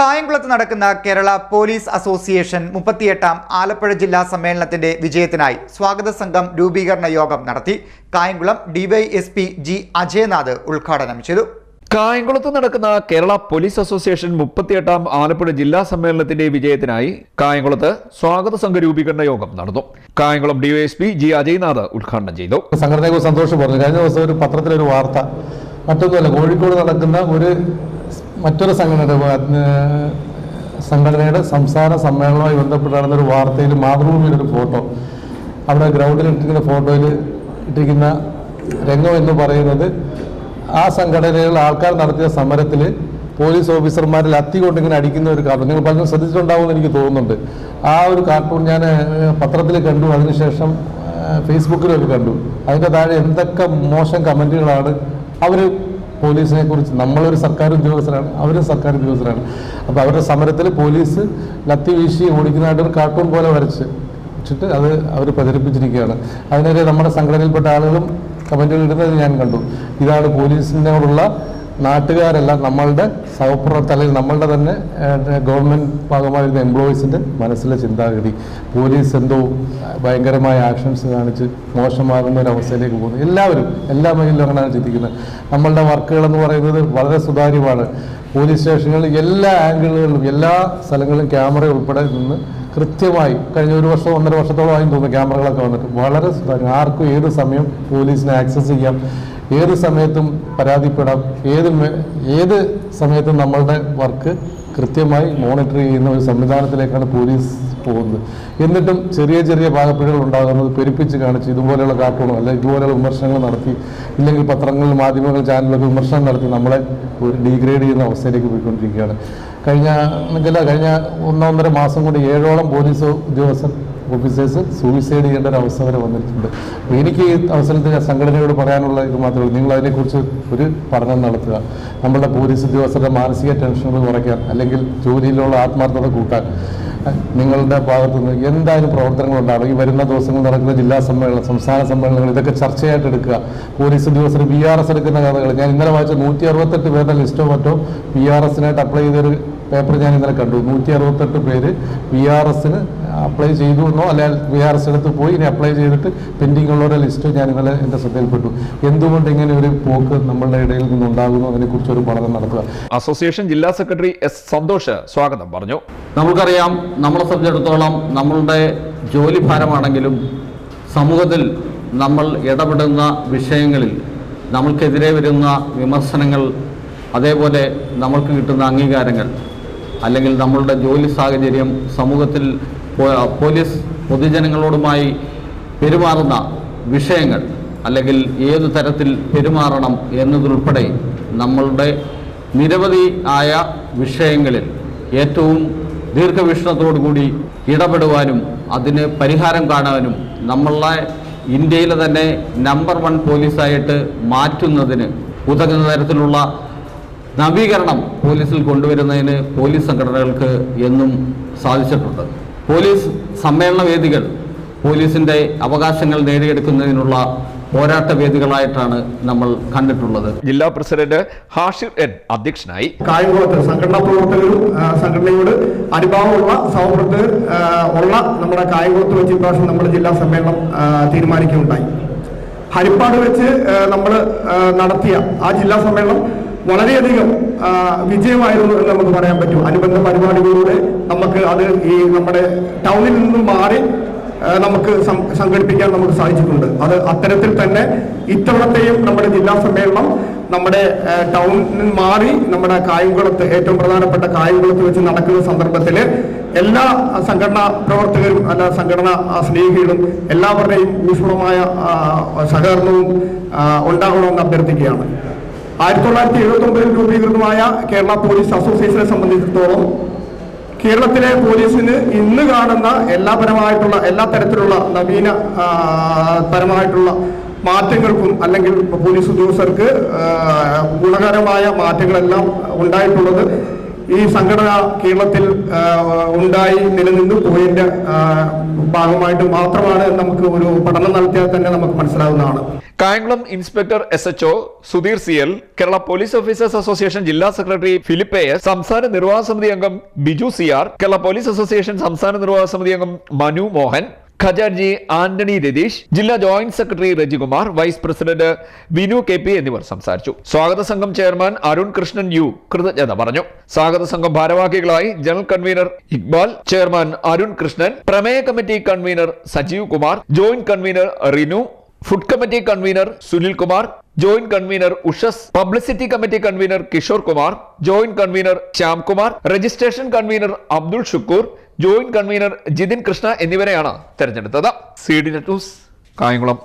കായംകുളത്ത് നടക്കുന്ന Kerala police association മുപ്പത്തിയെട്ടാം ആലപ്പുഴ ജില്ലാ സമ്മേളനത്തിന്റെ വിജയത്തിനായി സ്വാഗത സംഘം രൂപീകരണ യോഗം നടത്തി കായംകുളം ഡിവൈഎസ്പി ജി അജയനാഥ് ഉദ്ഘാടനം ചെയ്തു. കായംകുളത്ത് നടക്കുന്ന കേരള പോലീസ് അസോസിയേഷൻ മുപ്പത്തിയെട്ടാം ആലപ്പുഴ ജില്ലാ സമ്മേളനത്തിന്റെ വിജയത്തിനായി കായംകുളത്ത് സ്വാഗത സംഘ രൂപീകരണ യോഗം നടന്നു. കായംകുളം ഡിവൈഎസ്പി ജി അജയ്നാഥ് ഉദ്ഘാടനം ചെയ്തു. സംഘടനയെ സന്തോഷം പറഞ്ഞു. കഴിഞ്ഞ ദിവസം ഒരു പത്രത്തിലൊരു വാർത്ത മറ്റൊന്നുമല്ല കോഴിക്കോട് നടക്കുന്ന ഒരു മറ്റൊരു സംഘടന സംഘടനയുടെ സംസ്ഥാന സമ്മേളനവുമായി ബന്ധപ്പെട്ട് നടന്ന ഒരു വാർത്തയിൽ മാതൃഭൂമിയിലൊരു ഫോട്ടോ. അവിടെ ഗ്രൗണ്ടിൽ ഇട്ടിരിക്കുന്ന ഫോട്ടോയിൽ ഇട്ടിരിക്കുന്ന രംഗം എന്ന് പറയുന്നത് ആ സംഘടനയിലുള്ള ആൾക്കാർ നടത്തിയ സമരത്തിൽ പോലീസ് ഓഫീസർമാരിൽ അത്തി കൊണ്ടിങ്ങനെ അടിക്കുന്ന ഒരു കാർട്ടൂൺ. നിങ്ങൾ പലരും ശ്രദ്ധിച്ചിട്ടുണ്ടാവുമെന്ന് എനിക്ക് തോന്നുന്നുണ്ട്. ആ ഒരു കാർട്ടൂൺ ഞാൻ പത്രത്തിൽ കണ്ടു. അതിനുശേഷം ഫേസ്ബുക്കിലൊക്കെ കണ്ടു. അതിന്റെ താഴെ എന്തൊക്കെ മോശം കമന്റുകളാണ് അവർ പോലീസിനെ കുറിച്ച് നമ്മളൊരു സർക്കാർ ഉദ്യോഗസ്ഥരാണ് അവരും സർക്കാർ ഉദ്യോഗസ്ഥരാണ്. അപ്പോൾ അവരുടെ സമരത്തിൽ പോലീസ് ലത്തി വീശി ഓടിക്കുന്നതായിട്ട് ഒരു കാർട്ടൂൺ പോലെ വരച്ച് വെച്ചിട്ട് അത് അവർ പ്രചരിപ്പിച്ചിരിക്കുകയാണ്. അതിനെതിരെ നമ്മുടെ സംഘടനയിൽപ്പെട്ട ആളുകളും കമന്റുകൾ ഇടുന്നത് ഞാൻ കണ്ടു. ഇതാണ് പോലീസിനോടുള്ള നാട്ടുകാരല്ല നമ്മളുടെ സഹപ്രവർത്തകർ അല്ലെങ്കിൽ നമ്മളുടെ തന്നെ ഗവൺമെന്റ് ഭാഗമായിരുന്ന എംപ്ലോയീസിന്റെ മനസ്സിലെ ചിന്താഗതി പോലീസ് എന്തോ ഭയങ്കരമായ ആക്ഷൻസ് കാണിച്ച് മോശമാകുന്ന ഒരു അവസ്ഥയിലേക്ക് പോകുന്നു. എല്ലാവരും എല്ലാ മേഖലയിലും അങ്ങനെയാണ് ചിന്തിക്കുന്നത്. നമ്മളുടെ വർക്കുകളെന്ന് പറയുന്നത് വളരെ സുതാര്യമാണ്. പോലീസ് സ്റ്റേഷനുകളിൽ എല്ലാ ആംഗിളുകളിലും എല്ലാ സ്ഥലങ്ങളിലും ക്യാമറ ഉൾപ്പെടെ നിന്ന് കൃത്യമായി കഴിഞ്ഞ ഒരു വർഷം ഒന്നര വർഷത്തോളമായി തോന്നുന്നു ക്യാമറകളൊക്കെ വന്നിട്ട്. വളരെ സുതാര്യം. ആർക്കും ഏത് സമയം പോലീസിനെ ആക്സസ് ചെയ്യാം? ഏത് സമയത്തും പരാതിപ്പെടാം. ഏത് ഏത് സമയത്തും നമ്മളുടെ വർക്ക് കൃത്യമായി മോണിറ്റർ ചെയ്യുന്ന ഒരു സംവിധാനത്തിലേക്കാണ് പോലീസ് പോകുന്നത്. എന്നിട്ടും ചെറിയ ചെറിയ പാകപ്പിഴകൾ ഉണ്ടാകുന്നത് പെരുപ്പിച്ച് കാണിച്ച് ഇതുപോലെയുള്ള കാർട്ടൂണോ അല്ലെങ്കിൽ ഇതുപോലെയുള്ള വിമർശനങ്ങൾ നടത്തി ഇല്ലെങ്കിൽ പത്രങ്ങളിൽ മാധ്യമങ്ങൾ ചാനലൊക്കെ വിമർശനം നടത്തി നമ്മളെ ഡീഗ്രേഡ് ചെയ്യുന്ന അവസ്ഥയിലേക്ക് പോയിക്കൊണ്ടിരിക്കുകയാണ്. കഴിഞ്ഞ കഴിഞ്ഞ ഒന്നൊന്നര മാസം കൊണ്ട് ഏഴോളം പോലീസ് ഉദ്യോഗസ്ഥർ ഓഫീസേഴ്സ് സൂയിസൈഡ് ചെയ്യേണ്ട ഒരു അവസ്ഥ വരെ വന്നിട്ടുണ്ട്. അപ്പോൾ എനിക്ക് ഈ അവസരത്തിൽ സംഘടനയോട് പറയാനുള്ള ഇത് മാത്രമേ നിങ്ങൾ അതിനെക്കുറിച്ച് ഒരു പഠനം നടത്തുക. നമ്മളുടെ പോലീസ് ഉദ്യോഗസ്ഥരുടെ മാനസിക ടെൻഷനുകൾ കുറയ്ക്കാൻ അല്ലെങ്കിൽ ജോലിയിലുള്ള ആത്മാർത്ഥത കൂട്ടാൻ. നിങ്ങളുടെ ഭാഗത്തുനിന്ന് എന്തായാലും പ്രവർത്തനങ്ങൾ ഉണ്ടാകും ഈ വരുന്ന ദിവസങ്ങൾ നടക്കുന്ന ജില്ലാ സമ്മേളനം സംസ്ഥാന സമ്മേളനങ്ങൾ ഇതൊക്കെ ചർച്ചയായിട്ട് എടുക്കുക. പോലീസ് ഉദ്യോഗസ്ഥർ ബി ആർ എസ് എടുക്കുന്ന കഥകൾ. ഞാൻ ഇന്നലെ വായിച്ച നൂറ്റി അറുപത്തെട്ട് പേരുടെ ലിസ്റ്റോ മറ്റോ ബി ആർ എസിനായിട്ട് അപ്ലൈ ചെയ്തൊരു പേപ്പർ ഞാൻ ഇന്നലെ കണ്ടു. നൂറ്റി അറുപത്തെട്ട് പേര് വി ആർ എസിന് അപ്ലൈ ചെയ്തു എന്നോ അല്ലെങ്കിൽ വി ആർ എസ് എടുത്ത് പോയി ഇനി അപ്ലൈ ചെയ്തിട്ട് പെൻഡിങ് ഉള്ളവരുടെ ലിസ്റ്റ് ഞാൻ ഇന്നലെ എന്റെ ശ്രദ്ധയിൽപ്പെട്ടു. എന്തുകൊണ്ട് ഇങ്ങനെ ഒരു പോക്ക് നമ്മളുടെ ഇടയിൽ നിന്നുണ്ടാകുന്നു? അതിനെക്കുറിച്ച് ഒരു പഠനം നടത്തുക. അസോസിയേഷൻ ജില്ലാ സെക്രട്ടറി എസ് സന്തോഷ് സ്വാഗതം പറഞ്ഞു. നമുക്കറിയാം നമ്മളെ സംബന്ധിച്ചിടത്തോളം നമ്മളുടെ ജോലി ഭാരമാണെങ്കിലും സമൂഹത്തിൽ നമ്മൾ ഇടപെടുന്ന വിഷയങ്ങളിൽ നമ്മൾക്കെതിരെ വരുന്ന വിമർശനങ്ങൾ അതേപോലെ നമ്മൾക്ക് കിട്ടുന്ന അംഗീകാരങ്ങൾ അല്ലെങ്കിൽ നമ്മളുടെ ജോലി സാഹചര്യം സമൂഹത്തിൽ പോലീസ് പൊതുജനങ്ങളോടുമായി പെരുമാറുന്ന വിഷയങ്ങൾ അല്ലെങ്കിൽ ഏതു തരത്തിൽ പെരുമാറണം എന്നതുൾപ്പെടെ നമ്മളുടെ നിരവധി ആയ വിഷയങ്ങളിൽ ഏറ്റവും ദീർഘവീക്ഷണത്തോടുകൂടി ഇടപെടുവാനും അതിന് പരിഹാരം കാണാനും നമ്മളെ ഇന്ത്യയിലെ തന്നെ നമ്പർ വൺ പോലീസായിട്ട് മാറ്റുന്നതിന് ഉതകുന്ന തരത്തിലുള്ള നവീകരണം പോലീസിൽ കൊണ്ടുവരുന്നതിന് പോലീസ് സംഘടനകൾക്ക് എന്നും സാധിച്ചിട്ടുണ്ട്. പോലീസ് സമ്മേളന വേദികൾ പോലീസിന്റെ അവകാശങ്ങൾ നേടിയെടുക്കുന്നതിനുള്ള പോരാട്ട വേദികളായിട്ടാണ് നമ്മൾ കണ്ടിട്ടുള്ളത്. ജില്ലാ പ്രസിഡന്റ് ഹാഷിർ എൻ അധ്യക്ഷനായി. കായംകുളത്ത് സംഘടനാ പ്രവർത്തകരും സംഘടനയോട് അനുഭാവമുള്ള സൗഹൃദ ഉള്ള നമ്മുടെ കായംകുളത്ത് വെച്ച് ഇപ്രാവശ്യം നമ്മുടെ ജില്ലാ സമ്മേളനം തീരുമാനിക്കുകയുണ്ടായി. ഹരിപ്പാട് വെച്ച് നമ്മൾ നടത്തിയ ആ ജില്ലാ സമ്മേളനം വളരെയധികം വിജയമായിരുന്നു എന്ന് നമുക്ക് പറയാൻ പറ്റും. അനുബന്ധ പരിപാടികളിലൂടെ നമുക്ക് അത് ഈ നമ്മുടെ ടൗണിൽ നിന്നും മാറി നമുക്ക് സംഘടിപ്പിക്കാൻ നമുക്ക് സാധിച്ചിട്ടുണ്ട്. അത് അത്തരത്തിൽ തന്നെ ഇത്തവണത്തെയും നമ്മുടെ ജില്ലാ സമ്മേളനം നമ്മുടെ ടൗണിൽ മാറി നമ്മുടെ കായംകുളത്ത് ഏറ്റവും പ്രധാനപ്പെട്ട കായംകുളത്ത് വെച്ച് നടക്കുന്ന സന്ദർഭത്തിൽ എല്ലാ സംഘടനാ പ്രവർത്തകരും അല്ല സംഘടനാ സ്നേഹികളും എല്ലാവരുടെയും ഊഷ്മളമായ സഹകരണവും ഉണ്ടാകണമെന്ന് അഭ്യർത്ഥിക്കുകയാണ്. ആയിരത്തി തൊള്ളായിരത്തി എഴുപത്തി ഒമ്പതിൽ രൂപീകൃതമായ കേരള പോലീസ് അസോസിയേഷനെ സംബന്ധിച്ചിടത്തോളം കേരളത്തിലെ പോലീസിന് ഇന്ന് കാണുന്ന എല്ലാ പരമായിട്ടുള്ള എല്ലാ തരത്തിലുള്ള നവീന പരമായിട്ടുള്ള മാറ്റങ്ങൾക്കും അല്ലെങ്കിൽ പോലീസ് ഉദ്യോഗസ്ഥർക്ക് ഗുണകരമായ മാറ്റങ്ങളെല്ലാം ഉണ്ടായിട്ടുള്ളത് ഈ സംഘടന കേരളത്തിൽ ഉണ്ടായി നിലനിന്നു പോയതിന്റെ ഭാഗമായിട്ട് മാത്രമാണ് നമുക്ക് ഒരു പഠനം നടത്തിയാൽ തന്നെ നമുക്ക് മനസ്സിലാവുന്നതാണ്. Kayamkulam inspector S H Sudheer C L Kerala police officers association ജില്ലാ സെക്രട്ടറി ഫിലിപ്പ് എ എസ് സംസ്ഥാന നിർവാഹക സമിതി അംഗം Biju C R Kerala police association സംസ്ഥാന നിർവാഹ സമിതി അംഗം മനു മോഹൻ ഖജാൻജി ആന്റണി രതീഷ് ജില്ലാ joint secretary Rajikumar vice president Vinu K P എന്നിവർ സംസാരിച്ചു. സ്വാഗത സംഘം ചെയർമാൻ അരുൺ കൃഷ്ണൻ യു കൃതജ്ഞത പറഞ്ഞു. സ്വാഗത സംഘം ഭാരവാഹികളായി general convener Iqbal chairman Arun Krishnan പ്രമേയ committee convener Sajeev Kumar joint convener Rinu food committee convener Sunil Kumar joint convener Ushas publicity committee convener Kishore Kumar joint convener Shyamkumar registration convener Abdul Shukkur joint convener Jithin Krishna എന്നിവരെയാണ് തെരഞ്ഞെടുത്തത്. C D news Kayamkulam.